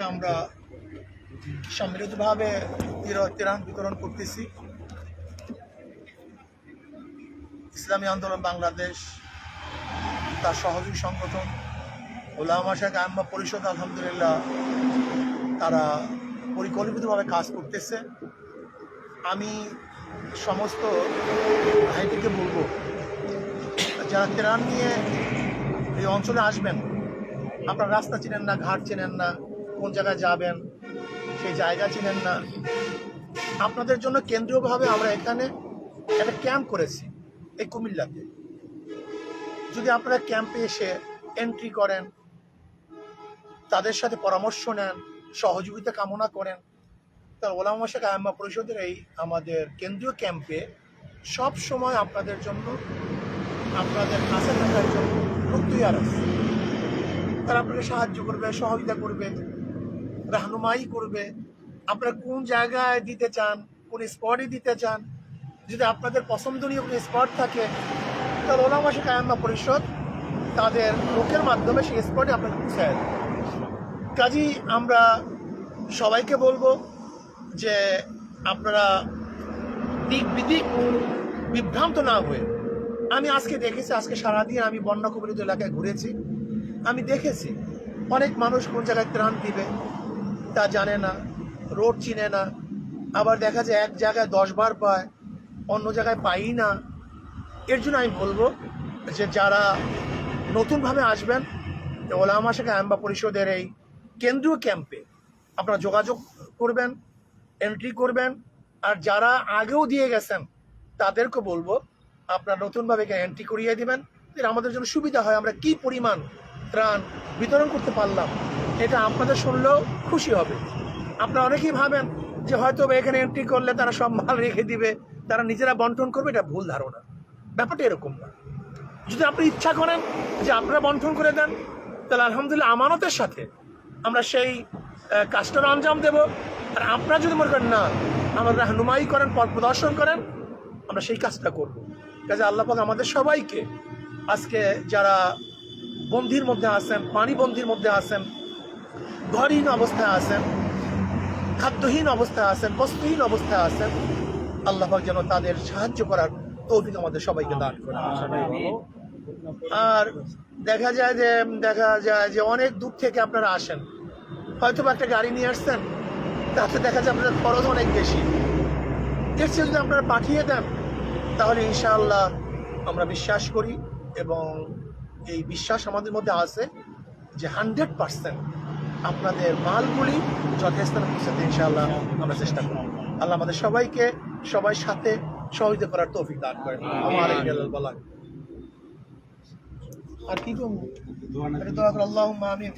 আমরা সম্মিলিতভাবে তির- ত্রাণ বিতরণ করতেছি। ইসলামী আন্দোলন বাংলাদেশ, তার সহযোগী সংগঠন, ওলামা শেখ আহম্মা পরিষদ, আলহামদুলিল্লাহ, তারা পরিকল্পিতভাবে কাজ করতেছে। আমি সমস্ত ভাইদেরকে বলব, যারা ত্রাণ নিয়ে এই অঞ্চলে আসবেন, আপনার রাস্তা চিনেন না, ঘাট চেনেন না কোন জায়গায় যাবেন, সেই জায়গা চিনেন না। আপনাদের জন্য কেন্দ্রীয়ভাবে আমরা এখানে একটা ক্যাম্প করেছি, এই কুমিল্লাতে। যদি আপনারা ক্যাম্পে এসে এন্ট্রি করেন, তাদের সাথে পরামর্শ নেন, সহযোগিতা কামনা করেন, তার ওলামা শেখ আহম্মা পরিষদের এই আমাদের কেন্দ্রীয় ক্যাম্পে সব সময় আপনাদের জন্য, আপনাদের কাছে থাকার জন্য আছে। তারা আপনাকে সাহায্য করবে, সহযোগিতা করবে। রাহনুমাই করবে। আপনারা কোন জায়গায় দিতে চান, কোন স্পটে দিতে চান, যদি আপনাদের পছন্দনীয় কোনো স্পট থাকে, তাহলে ওলামা শেখ আয়াম্মা পরিষদ, তাদের লোকের মাধ্যমে সেই স্পটে আপনাকে পৌঁছায় দেবে। কাজী, আমরা সবাইকে বলব যে আপনারা দিক বিদিক বিভ্রান্ত না হয়ে, আমি আজকে দেখেছি, আজকে সারাদিন আমি বন্যা কবলিত এলাকায় ঘুরেছি, আমি দেখেছি, অনেক মানুষ কোন জায়গায় ত্রাণ দিবে তা জানে না, রোড চিনে না। আবার দেখা যায় এক জায়গায় দশ বার পায়, অন্য জায়গায় পাই না। এর জন্য আমি বলব যে যারা নতুনভাবে আসবেন ওলামা শেখ আম্বা পরিষদের এই কেন্দ্রীয় ক্যাম্পে আপনারা যোগাযোগ করবেন এন্ট্রি করবেন। আর যারা আগেও দিয়ে গেছেন, তাদেরকে বলব আপনারা নতুনভাবে এন্ট্রি করিয়ে দিবেন। আমাদের জন্য সুবিধা হয়, আমরা কি পরিমাণ ত্রাণ বিতরণ করতে পারলাম। এটা আপনাদের শুনলেও খুশি হবে। আপনারা অনেকেই ভাবেন যে হয়তো এখানে এন্ট্রি করলে তারা সব মাল রেখে দিবে, তারা নিজেরা বন্টন করবে, এটা ভুল ধারণা। ব্যাপারটা এরকম না। যদি আপনি ইচ্ছা করেন যে আপনারা বন্টন করে দেন, তাহলে আলহামদুলিল্লাহ আমানতের সাথে আমরা সেই কাজটার আঞ্জাম দেব। আর আপনারা যদি মনে করেন, না, আমরা রাহনুমাই করেন, পথ প্রদর্শন করেন, আমরা সেই কাজটা করব। কাজে আল্লাহ পাক আমাদের সবাইকে আজকে যারা বন্ধির মধ্যে আছেন, পানি বন্ধির মধ্যে আছেন ঘরহীন অবস্থায় আছেন, খাদ্যহীন অবস্থায় আছেন বস্ত্রহীন অবস্থায় আছেন আল্লাহাক যেন তাদের সাহায্য করার তৌফিক আমাদের সবাইকে দান করে আর দেখা যায় যে, দেখা যায় যে অনেক দূর থেকে আপনারা আসেন। হয়তো বা একটা গাড়ি নিয়ে আসছেন, তাতে দেখা যায় আপনাদের খরচ অনেক বেশি। এর চেয়ে যদি আপনারা পাঠিয়ে দেন, তাহলে ইনশাআল্লাহ আমরা বিশ্বাস করি এবং এই বিশ্বাস আমাদের মধ্যে আছে যে হান্ড্রেড পার্সেন্ট আপনাদের মালগুলি যথাস্থানে পৌঁছাতে ইনশাআল্লাহ আমরা চেষ্টা করব। আল্লাহ আমাদের সবাইকে সবাই সাথে সহযোগিতা করার তৌফিক দান করেন। আমার এই গেল বলা আর কি করব? আল্লাহ আমিন।